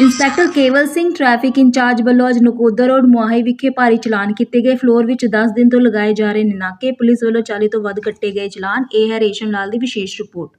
Inspector ਕੇਵਲ Singh traffic incharge ਵੱਲੋਂ ਅੱਜ ਨਕੋਦਰ ਰੋਡ ਮੁਆਹੀ ਵਿਖੇ ਭਾਰੀ ਚਲਾਨ ਕੀਤੇ ਗਏ। ਫਲੋਰ ਵਿੱਚ 10 ਦਿਨ ਤੋਂ ਲਗਾਏ ਜਾ ਰਹੇ ਨੇ ਨਾਕੇ। ਪੁਲਿਸ ਵੱਲੋਂ 40 ਤੋਂ ਵੱਧ ਕੱਟੇ ਗਏ ਚਲਾਨ। ਇਹ ਹੈ ਰੇਸ਼ਮ ਲਾਲ ਦੀ ਵਿਸ਼ੇਸ਼ ਰਿਪੋਰਟ।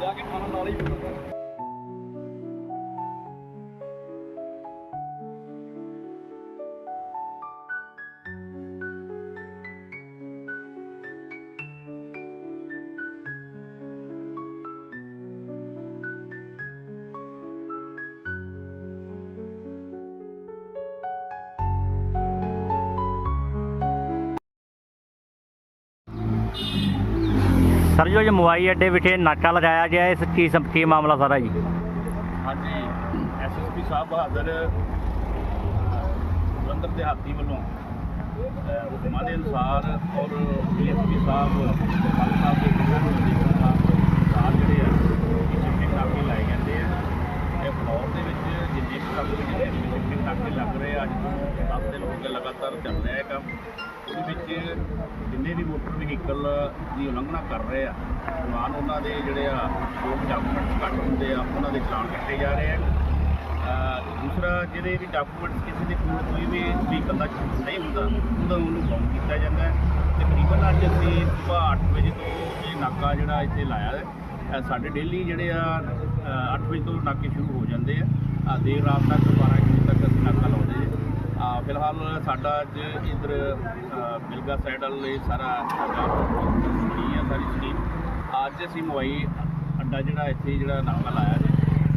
ਜਾ ਕੇ ਖਾਣਾ ਨਾਲ ਹੀ ਪੀਣਾ ਸਰ ਜੋ ਇਹ ਮੋਬਾਈਲ ਅੱਡੇ ਵਿਖੇ ਨਾਕਾ ਲਗਾਇਆ ਗਿਆ ਇਸ ਕੀ ਸਮ ਕੀ ਮਾਮਲਾ ਸਾਰਾ ਜੀ? ਹਾਂਜੀ ਐਸਐਸਪੀ ਸਾਹਿਬ ਬਹਾਦਰ ਜਲੰਧਰ ਦੇ ਵੱਲੋਂ ਅਹ, ਹੁਕਮਾਂ ਦੇ ਅਨੁਸਾਰ ਔਰ ਡੀਐਸਪੀ ਸਾਹਿਬ ਮਾਨ ਸਾਹਿਬ ਦੇ ਹੁਕਮਾਂ ਦੇ ਅਨੁਸਾਰ ਜਿਹੜੇ ਆ ਇਹ ਸ਼ਿਫਟਿੰਗ ਨਾਕੇ ਲਾਏ ਜਾਂਦੇ ਆ ਇਹ ਫਲੋਰ ਦੇ ਵਿੱਚ ਜਿੰਨੇ ਵੀ ਕੰਮ ਜਿਹੜੇ ਸ਼ਿਫਟਿੰਗ ਨਾਕੇ ਲੱਗ ਰਹੇ ਆ ਅੱਜ ਤੋਂ 10 ਦਿਨ ਹੋ ਗਏ ਲਗਾਤਾਰ ਚੱਲ ਰਿਹਾ ਹੈ ਕੰਮ ਉਹਦੇ ਵਿੱਚ ਜਿੰਨੇ ਵੀ ਮੋਟਰ ਵਹੀਕਲ ਦੀ ਉਲੰਘਣਾ ਕਰ ਰਹੇ ਆ, ਸਮਾਨ ਉਹਨਾਂ ਦੇ ਜਿਹੜੇ ਆ ਲੋਕ ਡਾਕੂਮੈਂਟਸ ਘੱਟ ਹੁੰਦੇ ਆ, ਉਹਨਾਂ ਦੇ ਚਲਾਨ ਕੱਟੇ ਜਾ ਰਹੇ ਆ ਦੂਸਰਾ, ਜਿਹੜੇ ਵੀ ਡਾਕੂਮੈਂਟਸ ਕਿਸੇ ਦੇ ਕੋਲ ਕੋਈ ਵੀ ਵਹੀਕਲ ਦਾ ਨਹੀਂ ਹੁੰਦਾ, ਉਹਦਾ ਉਹਨੂੰ ਬਾਉਂਡ ਕੀਤਾ ਜਾਂਦਾ ਹੈ। ਤਕਰੀਬਨ ਅੱਜ ਅਸੀਂ ਸੁਬਾਹ 8 ਵਜੇ ਤੋਂ ਇਹ ਨਾਕਾ ਜਿਹੜਾ ਇੱਥੇ ਲਾਇਆ ਹੈ ਸਾਡੇ ਡੇਲੀ ਜਿਹੜੇ ਆ 8 ਵਜੇ ਤੋਂ ਨਾਕੇ ਸ਼ੁਰੂ ਹੋ ਜਾਂਦੇ ਆ। ਦੇਰ ਰਾਤ ਤੱਕ 12 ਵਜੇ ਤੱਕ ਅਸੀਂ ਨਾਕਾ ਲਾਉਂਦੇ ਫਿਲਹਾਲ ਸਾਡਾ ਅੱਜ ਇਧਰ ਮਿਲਗਾ ਸਾਈਡਲ ਵੱਲ ਇਹ ਸਾਰਾ ਬਣੀ ਆ ਸਾਰੀ ਸਕੀਮ ਅੱਜ ਅਸੀਂ ਮੋਬਾਈਲ ਅੱਡਾ ਜਿਹੜਾ ਇੱਥੇ ਜਿਹੜਾ ਨਾਕਾ ਲਾਇਆ ਜੀ।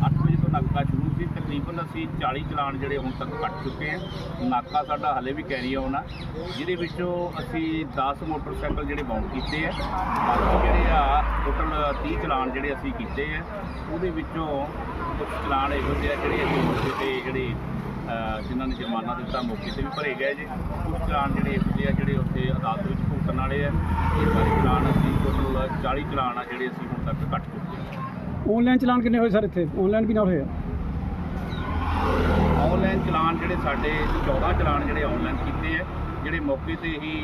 8 ਵਜੇ ਤੋਂ ਨਾਕਾ ਸ਼ੁਰੂ ਸੀ। ਤਕਰੀਬਨ ਅਸੀਂ 40 ਚਲਾਨ ਜਿਹੜੇ ਹੁਣ ਤੱਕ ਕੱਟ ਚੁੱਕੇ ਹਾਂ ਨਾਕਾ ਸਾਡਾ ਹਲੇ ਵੀ ਕੈਰੀ ਆਉਣਾ ਜਿਹਦੇ ਵਿੱਚੋਂ ਅਸੀਂ 10 ਮੋਟਰਸਾਈਕਲ ਜਿਹੜੇ ਬਾਉਂਡ ਕੀਤੇ ਆ। ਬਾਕੀ ਜਿਹੜੇ ਆ ਟੋਟਲ 30 ਚਲਾਨ ਜਿਹੜੇ ਅਸੀਂ ਕੀਤੇ ਆ। ਉਹਦੇ ਵਿੱਚੋਂ ਕੁਝ ਚਲਾਨ ਇਹੋ ਜਿਹੇ ਆ ਜਿਹੜੇ ਅਸੀਂ ਜਿਹੜੇ ਜਿਨ੍ਹਾਂ ਨੇ ਜੁਰਮਾਨਾ ਦਿੱਤਾ ਮੌਕੇ ਤੇ ਵੀ ਭਰੇ ਗਏ ਜੀ। ਕੁਝ ਚਲਾਨ ਜਿਹੜੇ ਇਹੋ ਆ ਜਿਹੜੇ ਉੱਥੇ ਅਦਾਲਤ ਵਿੱਚ ਭੁਗਤਣ ਵਾਲੇ ਆ ਇਹ ਸਾਰੇ ਚਲਾਨ ਅਸੀਂ ਟੋਟਲ 40 ਚਲਾਨ ਆ ਜਿਹੜੇ ਅਸੀਂ ਹੁਣ ਤੱਕ ਕੱਟ ਚੁੱਕੇ ਆਨਲਾਈਨ ਚਲਾਨ ਕਿੰਨੇ ਹੋਏ ਸਰ ਇੱਥੇ? ਆਨਲਾਈਨ ਵੀ ਨਾਲ ਹੋਏ ਆ? ਆਨਲਾਈਨ ਚਲਾਨ ਜਿਹੜੇ ਸਾਡੇ 14 ਚਲਾਨ ਜਿਹੜੇ ਆਨਲਾਈਨ ਕੀਤੇ ਆ ਜਿਹੜੇ ਮੌਕੇ ਤੇ ਹੀ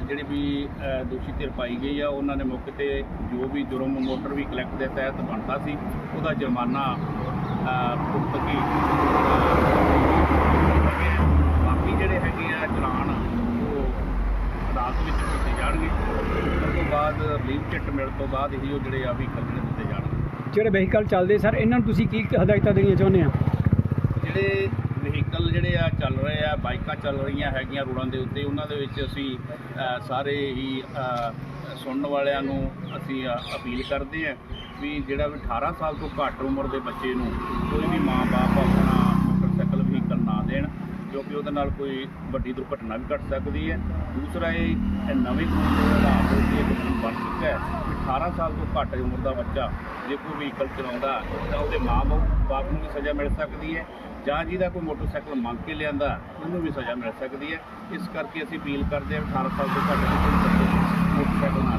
ਜਿਹੜੇ ਵੀ ਦੋਸ਼ੀ ਧਿਰ ਪਾਈ ਗਈ ਆ ਉਹਨਾਂ ਨੇ ਮੌਕੇ ਤੇ ਜੋ ਵੀ ਜੁਰਮ ਮੋਟਰ ਵੀ ਕਲੈਕਟ ਦੇ ਤਹਿਤ ਬਣਦਾ ਸੀ ਉਹਦਾ ਜੁਰਮਾਨਾ ਭੁਗਤ ਕੇ ਅਹ, ਬਾਕੀ ਜਿਹੜੇ ਹੈਗੇ ਆ ਚਲਾਨ ਉਹ ਅਦਾਲਤ ਵਿੱਚ ਕੀਤੇ ਜਾਣਗੇ ਉਸ ਤੋਂ ਬਾਅਦ ਲੀਵ ਚਿੱਟ ਮਿਲਣ ਤੋਂ ਬਾਅਦ ਹੀ ਉਹ ਜਿਹੜੇ ਆ ਵੀ ਜਿਹੜੇ ਦਿੱਤੇ ਜਾਣਗੇ ਜਿਹੜੇ ਵਹੀਕਲ ਚੱਲਦੇ ਸਰ ਇਹਨਾਂ ਨੂੰ ਤੁਸੀਂ ਕੀ ਹਦਾਇਤਾਂ ਦੇਣੀਆਂ ਚਾਹੁੰਦੇ ਆ ਜਿਹੜੇ ਵਹੀਕਲ ਜਿਹੜੇ ਆ ਚੱਲ ਰਹੇ ਆ ਬਾਈਕਾਂ ਚੱਲ ਰਹੀਆਂ ਹੈਗੀਆਂ ਰੋਡਾਂ ਦੇ ਉੱਤੇ ਉਹਨਾਂ ਦੇ ਵਿੱਚ ਅਸੀਂ ਸਾਰੇ ਹੀ ਸੁਣਨ ਵਾਲਿਆਂ ਨੂੰ ਅਸੀਂ ਅਪੀਲ ਕਰਦੇ ਆ ਵੀ ਜਿਹੜਾ ਵੀ 18 ਸਾਲ ਤੋਂ ਘੱਟ ਉਮਰ ਦੇ ਬੱਚੇ ਨੂੰ ਕੋਈ ਵੀ ਮਾਂ-ਬਾਪ ਆਪਣਾ ਮੋਟਰਸਾਈਕਲ ਵਹੀਕਲ ਨਾ ਦੇਣ ਕਿਉਂਕਿ ਉਹਦੇ ਨਾਲ ਕੋਈ ਵੱਡੀ ਦੁਰਘਟਨਾ ਵੀ ਘਟ ਸਕਦੀ ਹੈ। ਦੂਸਰਾ ਇਹ ਨਵੇਂ ਕਾਨੂੰਨ ਦੇ ਆਧਾਰ ਤੇ ਇਹ ਕਾਨੂੰਨ ਬਣ ਚੁੱਕਾ ਹੈ ਕਿ 18 ਸਾਲ ਤੋਂ ਘੱਟ ਉਮਰ ਦਾ ਬੱਚਾ ਜੇ ਕੋਈ ਵਹੀਕਲ ਚਲਾਉਂਦਾ ਤਾਂ ਉਹਦੇ ਮਾਂ-ਬਾਪ ਨੂੰ ਵੀ ਸਜ਼ਾ ਮਿਲ ਸਕਦੀ ਹੈ, ਜਾਂ ਜਿਹਦਾ ਕੋਈ ਮੋਟਰਸਾਈਕਲ ਮੰਗ ਕੇ ਲਿਆਂਦਾ ਉਹਨੂੰ ਵੀ ਸਜ਼ਾ ਮਿਲ ਸਕਦੀ ਹੈ। ਇਸ ਕਰਕੇ ਅਸੀਂ ਅਪੀਲ ਕਰਦੇ ਹਾਂ ਵੀ 18 ਸਾਲ ਤੋਂ ਘੱਟ ਦੇ ਬੱਚੇ ਮੋਟਰਸਾਈਕਲ ਨਾ